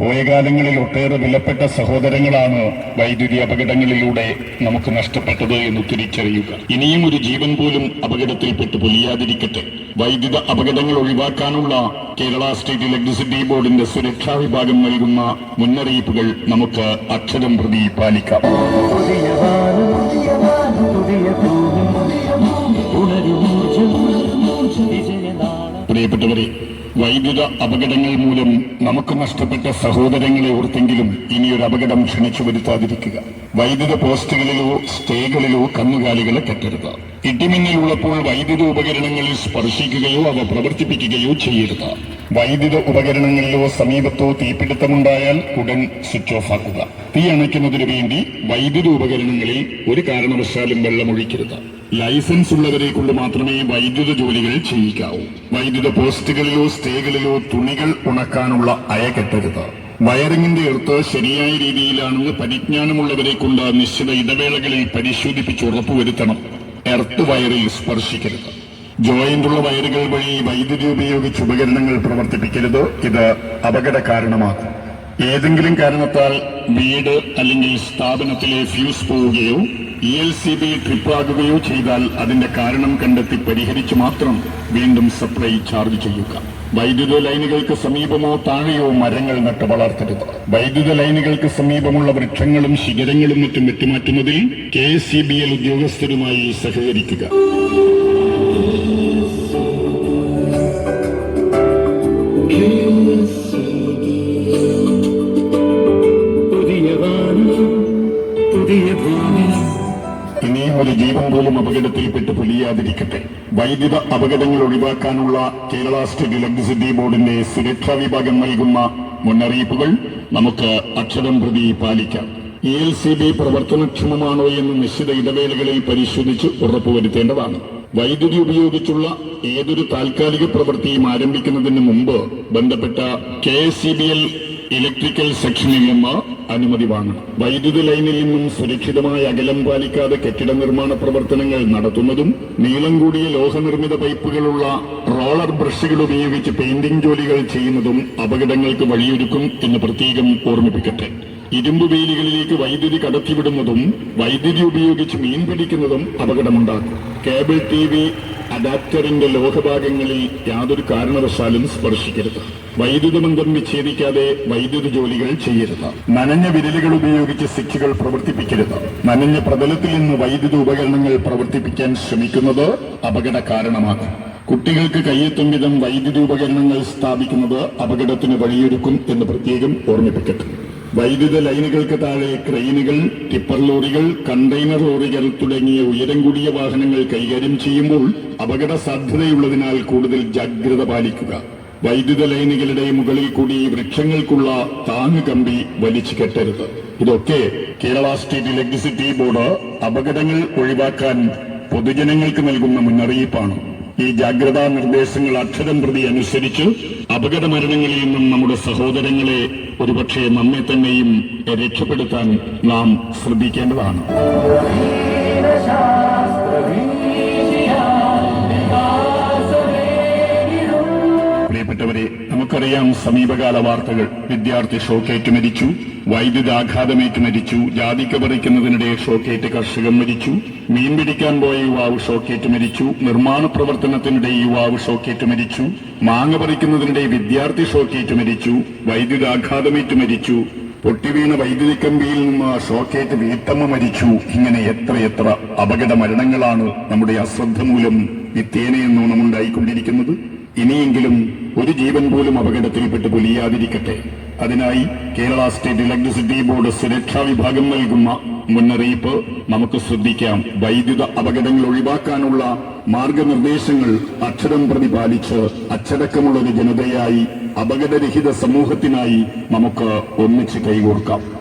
പോയ കാലങ്ങളിൽ ഒട്ടേറെ വിലപ്പെട്ട സഹോദരങ്ങളാണ് വൈദ്യുതി അപകടങ്ങളിലൂടെ നമുക്ക് നഷ്ടപ്പെട്ടത് എന്ന് തിരിച്ചറിയുക. ഇനിയും ഒരു ജീവൻ പോലും അപകടത്തിൽപ്പെട്ട് പൊലിയാതിരിക്കട്ടെ. വൈദ്യുത അപകടങ്ങൾ ഒഴിവാക്കാനുള്ള കേരള സ്റ്റേറ്റ് ഇലക്ട്രിസിറ്റി ബോർഡിന്റെ സുരക്ഷാ വിഭാഗം നൽകുന്ന മുന്നറിയിപ്പുകൾ നമുക്ക് അക്ഷരം പ്രതി പാലിക്കാം. പ്രിയപ്പെട്ടവരെ വൈദ്യുത അപകടങ്ങൾ മൂലം നമുക്ക് നഷ്ടപ്പെട്ട സഹോദരങ്ങളെ ഓർത്തെങ്കിലും ഇനിയൊരു അപകടം ക്ഷണിച്ചു വരുത്താതിരിക്കുക. വൈദ്യുത പോസ്റ്റുകളിലോ സ്റ്റേകളിലോ കന്നുകാലികളെ കെട്ടരുത്. ഇടിമിന്നലുള്ളപ്പോൾ വൈദ്യുത ഉപകരണങ്ങളിൽ സ്പർശിക്കുകയോ അവ പ്രവർത്തിപ്പിക്കുകയോ ചെയ്യരുത്. വൈദ്യുത ഉപകരണങ്ങളിലോ സമീപത്തോ തീപിടുത്തമുണ്ടായാൽ ഉടൻ സ്വിച്ച് ഓഫ് ആക്കുക. തീ അണയ്ക്കുന്നതിനു വേണ്ടി വൈദ്യുത ഉപകരണങ്ങളിൽ ഒരു കാരണവശാലും വെള്ളമൊഴിക്കരുത്. ലൈസൻസ് ഉള്ളവരെ കൊണ്ട് മാത്രമേ വൈദ്യുത ജോലികൾ ചെയ്യിക്കാവൂ. വൈദ്യുത പോസ്റ്റുകളിലോ സ്റ്റേകളിലോ തുണികൾ ഉണക്കാനുള്ള അയ കെട്ടരുത് വയറിംഗിന്റെ എർത്ത് ശരിയായ രീതിയിലാണെന്ന് പരിജ്ഞാനമുള്ളവരെ കൊണ്ട് നിശ്ചിത ഇടവേളകളിൽ പരിശോധിപ്പിച്ച് ഉറപ്പുവരുത്തണം. എർത്ത് വയറിൽ സ്പർശിക്കരുത്. ജോയിന്റുള്ള വയറുകൾ വഴി വൈദ്യുതി ഉപയോഗിച്ച് ഉപകരണങ്ങൾ പ്രവർത്തിപ്പിക്കരുത്. ഇത് അപകട കാരണമാകും ഏതെങ്കിലും കാരണത്താൽ വീട് അല്ലെങ്കിൽ സ്ഥാപനത്തിലെ ഫ്യൂസ് പോവുകയോ ഇ എൽ സി ബി ട്രിപ്പാകുകയോ ചെയ്താൽ അതിന്റെ കാരണം കണ്ടെത്തി പരിഹരിച്ചു മാത്രം വീണ്ടും സപ്ലൈ ചാർജ് ചെയ്യുക. വൈദ്യുത ലൈനുകൾക്ക് സമീപമോ താഴെയോ മരങ്ങൾ നട്ട് വളർത്തരുത്. വൈദ്യുത ലൈനുകൾക്ക് സമീപമുള്ള വൃക്ഷങ്ങളും ശിഖരങ്ങളും മറ്റും വെട്ടിമാറ്റുന്നതിൽ കെ സി ബി എൽ ഉദ്യോഗസ്ഥരുമായി സഹകരിക്കുക. ഒരു ജീവൻ പോലും അപകടത്തിൽപ്പെട്ട് പൊലിയാതിരിക്കട്ടെ വൈദ്യുത അപകടങ്ങൾ ഒഴിവാക്കാനുള്ള കേരള സ്റ്റേറ്റ് ഇലക്ട്രിസിറ്റി ബോർഡിന്റെ സുരക്ഷാ വിഭാഗം നൽകുന്ന മുന്നറിയിപ്പുകൾ നമുക്ക് അക്ഷരം പ്രതി പാലിക്കാം. ഇ എൽ സി ബി പ്രവർത്തനക്ഷമമാണോ എന്ന് നിശ്ചിത ഇടവേളകളിൽ പരിശോധിച്ച് ഉറപ്പുവരുത്തേണ്ടതാണ്. വൈദ്യുതി ഉപയോഗിച്ചുള്ള ഏതൊരു താൽക്കാലിക പ്രവൃത്തിയും ആരംഭിക്കുന്നതിന് മുമ്പ് ബന്ധപ്പെട്ട കെ എസ് ഇലക്ട്രിക്കൽ സെക്ഷനിൽ നിന്ന് അനുമതി വാങ്ങും. വൈദ്യുതി ലൈനിൽ നിന്നും സുരക്ഷിതമായ അകലം പാലിക്കാതെ കെട്ടിട നിർമ്മാണ പ്രവർത്തനങ്ങൾ നടത്തുന്നതും നീളം കൂടിയ ലോഹനിർമ്മിത പൈപ്പുകളുള്ള റോളർ ബ്രഷുകൾ ഉപയോഗിച്ച് പെയിന്റിംഗ് ജോലികൾ ചെയ്യുന്നതും അപകടങ്ങൾക്ക് വഴിയൊരുക്കും എന്ന് പ്രത്യേകം ഓർമ്മിപ്പിക്കട്ടെ. ഇരുമ്പ് വേലികളിലേക്ക് വൈദ്യുതി കടത്തിവിടുന്നതും വൈദ്യുതി ഉപയോഗിച്ച് മീൻ പിടിക്കുന്നതും അപകടമുണ്ടാക്കും. കേബിൾ ടി അഡാപ്റ്ററിന്റെ ലോഹഭാഗങ്ങളിൽ യാതൊരു കാരണവശാലും സ്പർശിക്കരുത്. വൈദ്യുത ബന്ധം വിച്ഛേദിക്കാതെ വൈദ്യുത ജോലികൾ ചെയ്യരുത്. നനഞ്ഞ വിരലുകൾ ഉപയോഗിച്ച് സിഖുകൾ പ്രവർത്തിപ്പിക്കരുത്. നനഞ്ഞ പ്രതലത്തിൽ നിന്ന് വൈദ്യുത ഉപകരണങ്ങൾ പ്രവർത്തിപ്പിക്കാൻ ശ്രമിക്കുന്നത് അപകട കാരണമാകും കുട്ടികൾക്ക് കയ്യെത്തും വിധം വൈദ്യുതി ഉപകരണങ്ങൾ സ്ഥാപിക്കുന്നത് അപകടത്തിന് വഴിയൊരുക്കും എന്ന് പ്രത്യേകം ഓർമ്മിപ്പിക്കട്ടെ. വൈദ്യുത ലൈനുകൾക്ക് താഴെ ക്രെയിനുകൾ ടിപ്പർ ലോറികൾ കണ്ടെയ്നർ ലോറികൾ തുടങ്ങിയ ഉയരം കൂടിയ വാഹനങ്ങൾ കൈകാര്യം ചെയ്യുമ്പോൾ അപകട സാധ്യതയുള്ളതിനാൽ കൂടുതൽ ജാഗ്രത പാലിക്കുക. വൈദ്യുത ലൈനുകളുടെ മുകളിൽ കൂടി വൃക്ഷങ്ങൾക്കുള്ള താങ്ങ് കമ്പി വലിച്ചു കെട്ടരുത്. ഇതൊക്കെ കേരള സ്റ്റേറ്റ് ഇലക്ട്രിസിറ്റി ബോർഡ് അപകടങ്ങൾ ഒഴിവാക്കാൻ പൊതുജനങ്ങൾക്ക് നൽകുന്ന മുന്നറിയിപ്പാണ്. ഈ ജാഗ്രതാ നിർദ്ദേശങ്ങൾ അക്ഷരം പ്രതി അനുസരിച്ച് അപകട മരണങ്ങളിൽ നിന്നും നമ്മുടെ സഹോദരങ്ങളെ ഒരുപക്ഷെ നമ്മെ തന്നെയും രക്ഷപ്പെടുത്താൻ നാം ശ്രദ്ധിക്കേണ്ടതാണ്. നമുക്കറിയാം സമീപകാല വാർത്തകൾ. വിദ്യാർത്ഥി ഷോക്കേറ്റ് മരിച്ചു. വൈദ്യുത ആഘാതമേറ്റ് മരിച്ചു. ജാതിക്ക പറിക്കുന്നതിനിടെ ഷോക്കേറ്റ് കർഷകൻ മരിച്ചു. മീൻ പിടിക്കാൻ പോയ യുവാവ് ഷോക്കേറ്റ് മരിച്ചു. നിർമ്മാണ പ്രവർത്തനത്തിനിടെ യുവാവ് ഷോക്കേറ്റ് മരിച്ചു. മാങ്ങ പറിക്കുന്നതിനിടെ വിദ്യാർത്ഥി ഷോക്കേറ്റ് മരിച്ചു. വൈദ്യുത ആഘാതമേറ്റ് മരിച്ചു. പൊട്ടിവീണ വൈദ്യുതി കമ്പിയിൽ നിന്ന് ഷോക്കേറ്റ് വീട്ടമ്മ മരിച്ചു. ഇങ്ങനെ എത്രയെത്ര അപകട മരണങ്ങളാണ് നമ്മുടെ അശ്രദ്ധ മൂലം നിത്യേനയെന്നോണം ഉണ്ടായിക്കൊണ്ടിരിക്കുന്നത്. ഇനിയെങ്കിലും ഒരു ജീവൻ പോലും അപകടത്തിൽപ്പെട്ട് പൊലിയാതിരിക്കട്ടെ. അതിനായി കേരള സ്റ്റേറ്റ് ഇലക്ട്രിസിറ്റി ബോർഡ് സുരക്ഷാ വിഭാഗം നൽകുന്ന മുന്നറിയിപ്പ് നമുക്ക് ശ്രദ്ധിക്കാം. വൈദ്യുത അപകടങ്ങൾ ഒഴിവാക്കാനുള്ള മാർഗനിർദ്ദേശങ്ങൾ അക്ഷരം പ്രതിപാലിച്ച് അച്ചടക്കമുള്ളൊരു ജനതയായി അപകടരഹിത സമൂഹത്തിനായി നമുക്ക് ഒന്നിച്ച് കൈകോർക്കാം